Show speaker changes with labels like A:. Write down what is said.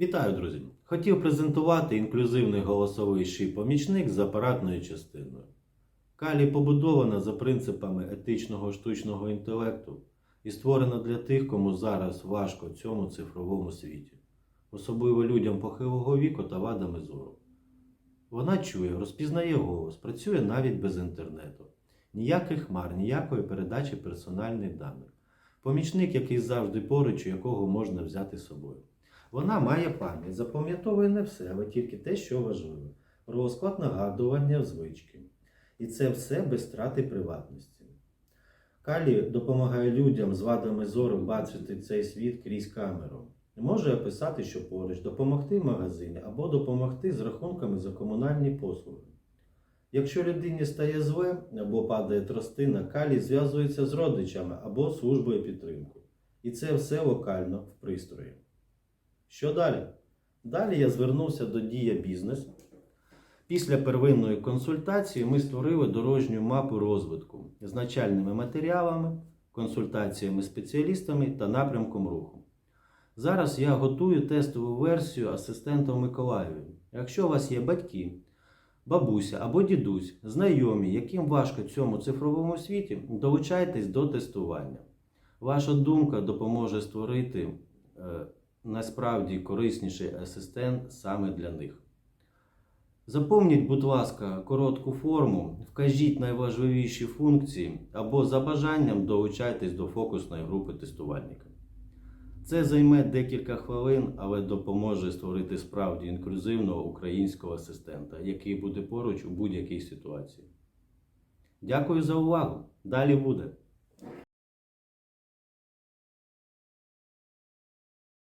A: Вітаю, друзі! Хотів презентувати інклюзивний голосовий шип-помічник з апаратною частиною. Калі побудована за принципами етичного штучного інтелекту і створена для тих, кому зараз важко в цьому цифровому світі, особливо людям похилого віку та вадами зору. Вона чує, розпізнає голос, працює навіть без інтернету. Ніяких хмар, ніякої передачі персональних даних. Помічник, який завжди поруч, якого можна взяти з собою. Вона має пам'ять, запам'ятовує не все, але тільки те, що важливо. Розклад нагадування звички. І це все без втрати приватності. Калі допомагає людям з вадами зору бачити цей світ крізь камеру. Може описати, що поруч, допомогти в магазині або допомогти з рахунками за комунальні послуги. Якщо людині стає зле або падає тростина, калі зв'язується з родичами або службою підтримки. І це все локально в пристрої. Що далі? Далі я звернувся до Дія Бізнес. Після первинної консультації ми створили дорожню мапу розвитку з начальними матеріалами, консультаціями спеціалістами та напрямком руху. Зараз я готую тестову версію асистента Миколаєві. Якщо у вас є батьки, бабуся або дідусь, знайомі, яким важко цьому цифровому світі, долучайтесь до тестування. Ваша думка допоможе створити е, насправді корисніший асистент саме для них. Заповніть, будь ласка, коротку форму, вкажіть найважливіші функції або за бажанням долучайтесь до фокусної групи тестувальника. Це займе декілька хвилин, але допоможе створити справді інклюзивного українського асистента, який буде поруч у будь-якій ситуації. Дякую за увагу! Далі буде!